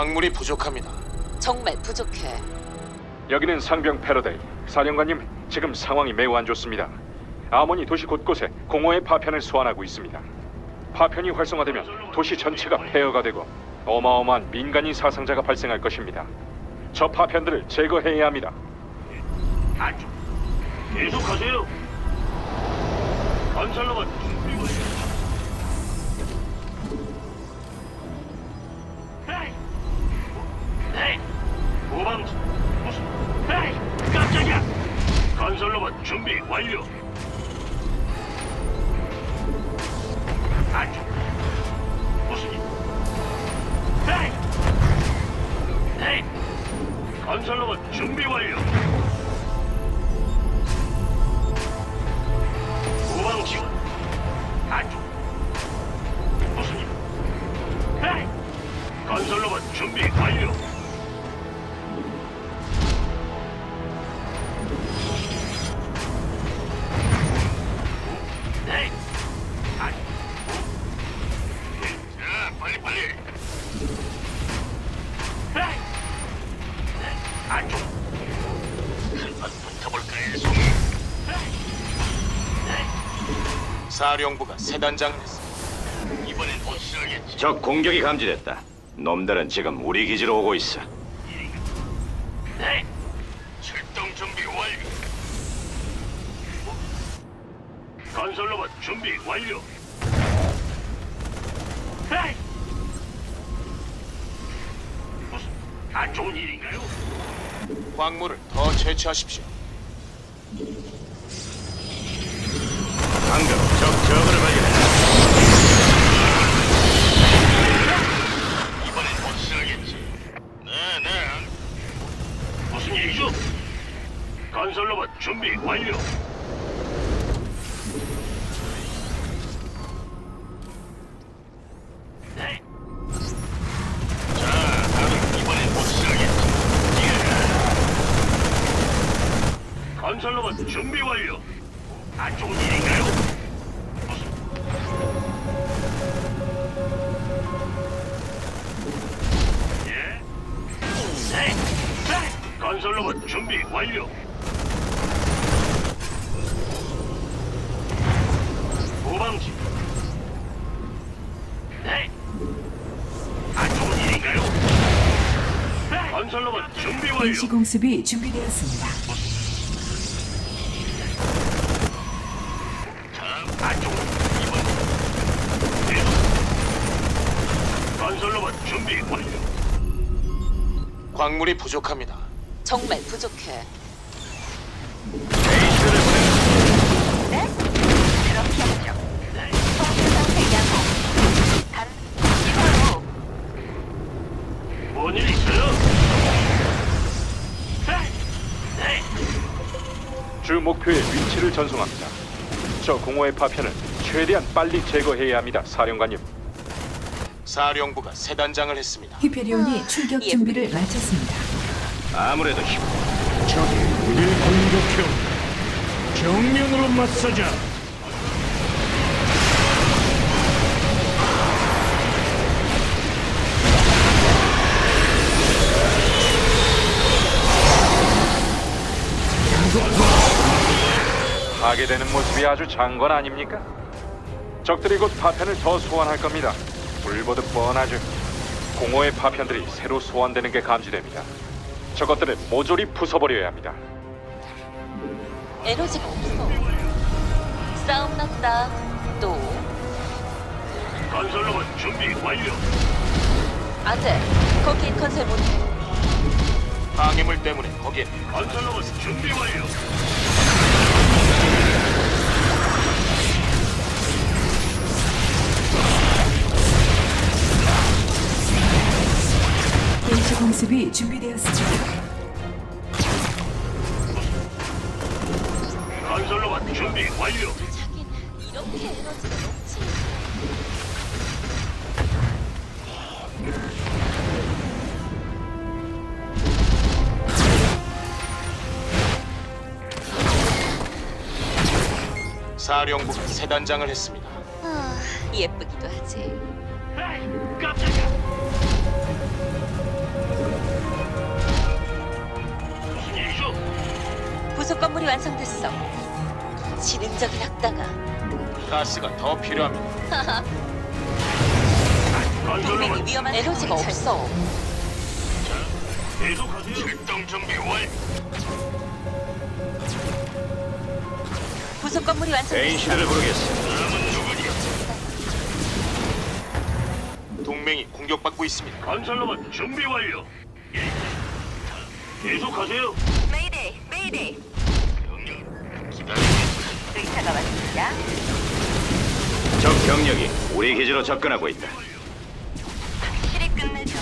광물이 부족합니다. 정말 부족해. 여기는 상병 패러데이. 사령관님, 지금 상황이 매우 안 좋습니다. 아모니 도시 곳곳에 공허의 파편을 소환하고 있습니다. 파편이 활성화되면 도시 전체가 폐허가 되고 어마어마한 민간인 사상자가 발생할 것입니다. 저 파편들을 제거해야 합니다. 안쪽. 계속하세요. 건설로만 후방 무슨? 에이, 깜짝이야. 건설로만 준비 완료. 사령부가 했습니다. 이번엔 확실하겠지. 적 공격이 감지됐다. 놈들은 지금 우리 기지로 오고 있어. 네. 출동 준비 완료. 건설 로봇 준비 완료. 에이! 무슨 안 좋은 일인가요? 광물을 더 채취하십시오. 방금 일이죠? 건설 로봇 준비 완료. 건설로봇 준비 완료. 후방지. 네. 안 좋은 일인가요? 네. 건설로봇 준비 완료. 임시 공습이 준비되었습니다. 자, 안 좋은 이번. 계속. 건설로봇 준비 완료. 광물이 부족합니다. 정말 부족해. 뭔일 있어요? 네. 주 목표의 위치를 전송합니다. 저 공허의 파편을 최대한 빨리 제거해야 합니다, 사령관님. 사령부가 새 단장을 했습니다. 히페리온이 출격 예. 준비를 마쳤습니다. 아무래도 힘. 적이 우리를 공격해 정면으로 맞서자. 파괴되는 모습이 아주 장관 아닙니까? 적들이 곧 파편을 더 소환할 겁니다. 불보듯 뻔하죠. 공허의 파편들이 새로 소환되는 게 감지됩니다. 저것들을 모조리 부숴버려야 합니다. 에너지가 없어. 싸움 났다. 또. 건설로봇 준비 완료. 안 돼. 거기 건설 못 해. 방해물 때문에 거기에 건설로봇 준비 완료. 공습이 준비되었습니다. 건설로봇 준비 완료. 자긴 이렇게 에너지가 넘치는 사령부가 새 단장을 했습니다. 아, 예쁘기도 하지. 에이, 깜짝이야. 부속 건물이 완성됐어. 지능적인 악당아. 가스가 더 필요합니다. 동맹이 위험한 에너지가 없어. 계속하세요. 출동 준비 완. 부속 건물이 완성됐어. 베인시드를 부르겠어. 남은 누구니? 동맹이 공격받고 있습니다. 건설로봇 준비 완료. 예. 계속하세요. 메이데이, 메이데이. 의사가 왔습니다. 적 병력이 우리 기지로 접근하고 있다. 확실히 끝내죠.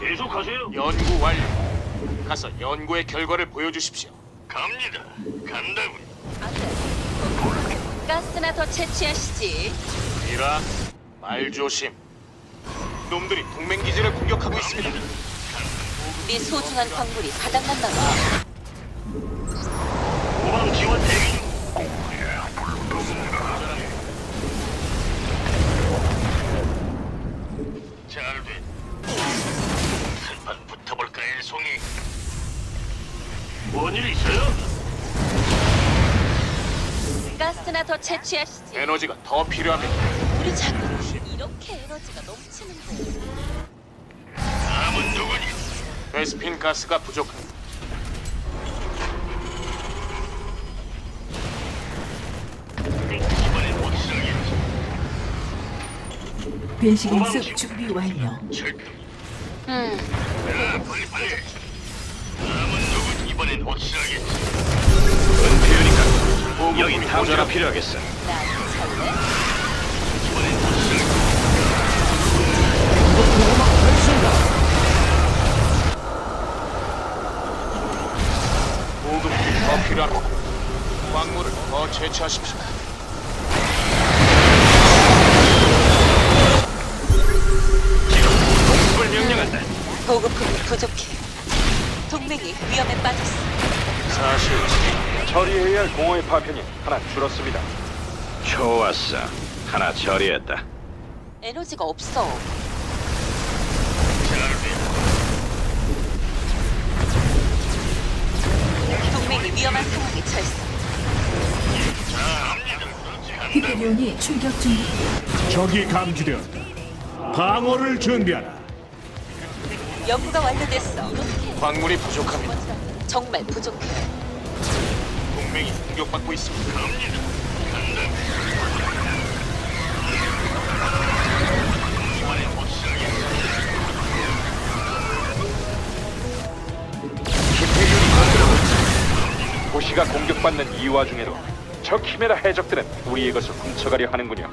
계속하세요. 연구 완료. 가서 연구의 결과를 보여주십시오. 갑니다. 간다고요. 안돼. 가스나 더 채취하시지. 미라, 말 조심. 놈들이 동맹 기지를 공격하고 있습니다. 네 소중한 광물이 바닥난다 봐. 후방 지원 대기 중. 잘 돼. 한판 붙어볼까 일송이. 뭔일 있어요? 가스나 더 채취하시지. 에너지가 더 필요합니다. 우리 장군 이렇게 에너지가 넘치는데. 베스핀 가스가 부족합니다. 확실하겠지. 변시공습 준비 완료. 음, 야, 빨리 빨리. 다음은 누구니? 이번엔 확실하겠지. 은폐유니까 여기 탐지가 필요하겠어. 필요합니다. 광물을 더 채취하십시오. 공습을 명령한다. 보급품이 부족해. 동맹이 위험에 빠졌어. 사실 처리해야 할 공허의 파편이 하나 줄었습니다. 좋았어. 하나 처리했다. 에너지가 없어. 위험한 상황에 처했어. 히페리온이 출격 중. 적이 감지되었다. 방어를 준비하라. 연구가 완료됐어. 광물이 부족합니다. 정말 부족해. 동맹이 공격받고 있습니다. 도시가 공격받는 이 와중에도 저 키메라 해적들은 우리의 것을 훔쳐가려 하는군요.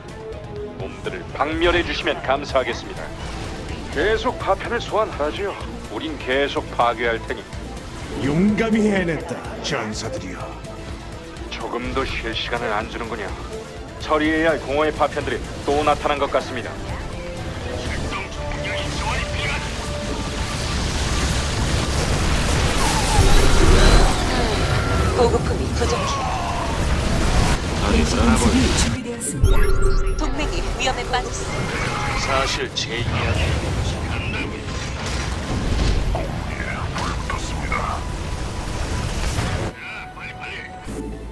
몸들을 박멸해 주시면 감사하겠습니다. 계속 파편을 소환하라지요. 우린 계속 파괴할 테니 용감히 해냈다, 전사들이여. 조금도 쉴 시간을 안 주는군요. 처리해야 할 공허의 파편들이 또 나타난 것 같습니다. 보급품이 부족해. 준비되었습니다. 동맹이 위험에 빠졌어. 사실 제 이야기.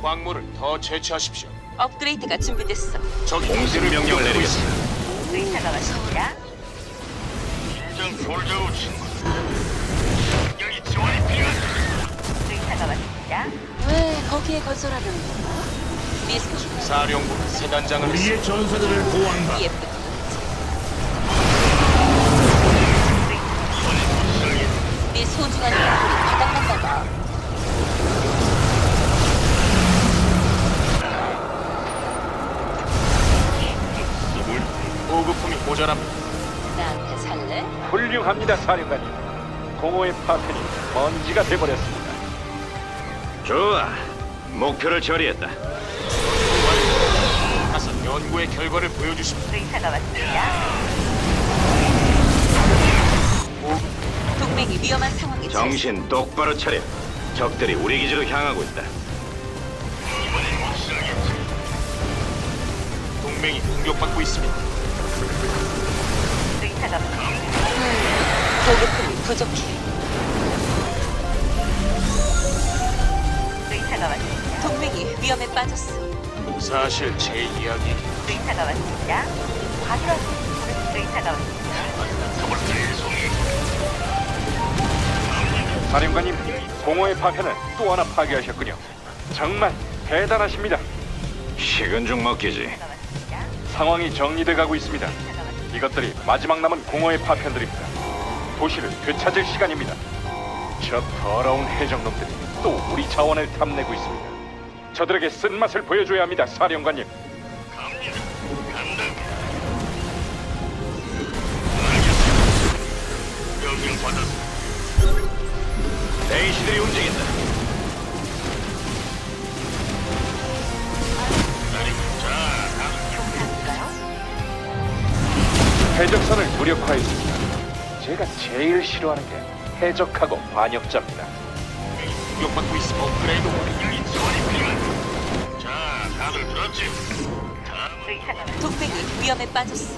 광물을 더 채취하십시오. 업그레이드가 준비됐어. 적이 공습 기지를 명령을 내리겠어. 있습니다. 의사가 왔습니다. 긴장 풀자고 친구. 여기 지원이 필요하다. 의사가 왔습니다. 왜 거기에 건설하는? 미스코 사령부 세 단장을 했습니다. 우리의 전사들을 보호한다. 예쁘게. 네 소중한 광물이 바닥난다 봐. 보급품이 모자랍니다. 나한테 살래? 훌륭합니다, 사령관님. 공허의 파편이 먼지가 돼버렸습니다. 좋아. 목표를 처리했다. 가서 연구의 결과를 보여주십시오. 의사가 왔습니다. 동맹이 위험한 상황에 처했어. 정신 똑바로 차려. 적들이 우리 기지로 향하고 있다. 동맹이 공격받고 있습니다. 의사가 왔습니다. 보급품이 부족해. 왔습니다. 동맹이 위험에 빠졌어. 사실 제 이야기 의사가 왔습니다. 확인하세요. 의사가 왔습니다. 사령관님, 공허의 파편을 또 하나 파괴하셨군요. 정말 대단하십니다. 식은 죽 먹기지. 왔습니다. 상황이 정리돼 가고 있습니다. 왔습니다. 이것들이 마지막 남은 공허의 파편들입니다. 도시를 되찾을 시간입니다. 저 더러운 해적놈들이 또 우리 자원을 탐내고 있습니다. 저들에게 쓴맛을 보여줘야 합니다, 사령관님. 명령 받았습니다. 베이시들이 움직인다. 해적선을 무력화했습니다. 제가 제일 싫어하는 게 해적하고 반역자입니다. 공격받고 있음 업그레이드 완료. 지원이 필요한. 자, 다들 들었지? 다음. 동맹이 위험에 빠졌어.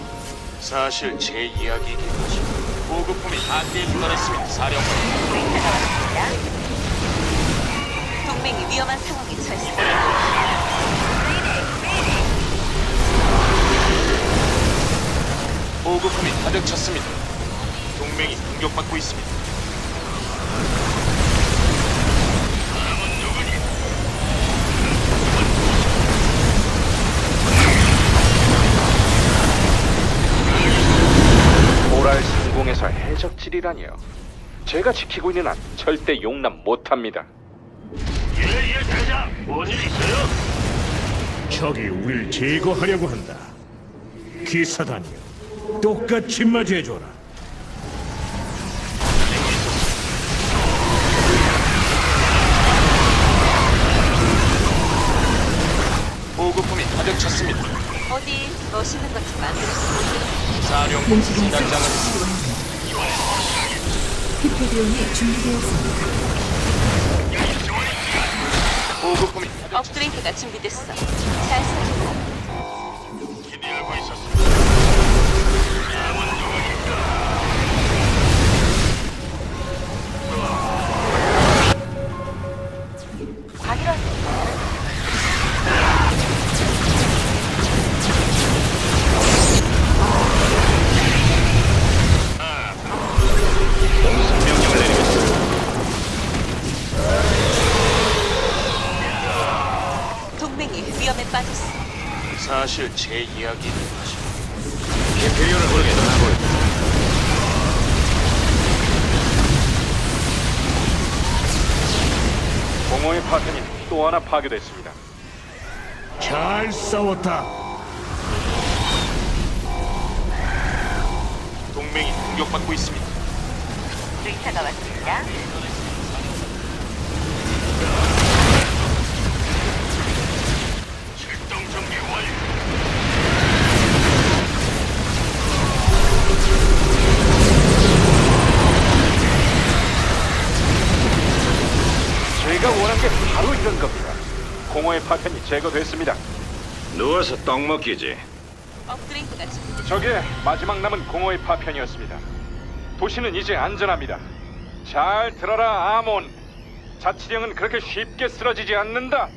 사실 제 이야기이긴 하죠. 보급품이 한대에 불과했습니다. 사령관. 의사가 왔습니다. 동맹이 위험한 상황에 처했어. 보급품이 가득 찼습니다. 동맹이 공격받고 있습니다. 상공에서 해적질이라니요. 제가 지키고 있는 한 절대 용납 못합니다. 예, 예, 대장. 뭔일 있어요? 적이 우릴 제거하려고 한다. 기사단이여, 똑같이 맞이해줘라. 보급품이 가득 찼습니다. 어디 멋있는 것 좀 만들었어. 준비 완료. 히페리온이 준비되었습니다. 보급품이. 업그레이드가 준비됐어. 잘 살펴봐. 기대하고 있었습니다. 위험에 빠졌어. 사실 제 이야기이긴 하죠. 히페리온을 부르게 전하고 공허의 파편이 또 하나 파괴됐습니다. 잘 싸웠다. 동맹이 공격받고 있습니다. 의사가 왔습니다. 제거됐습니다. 누워서 떡 먹기지. 업그레이드가 준비됐어. 저게 마지막 남은 공허의 파편이었습니다. 도시는 이제 안전합니다. 잘 들어라, 아몬. 자치령은 그렇게 쉽게 쓰러지지 않는다.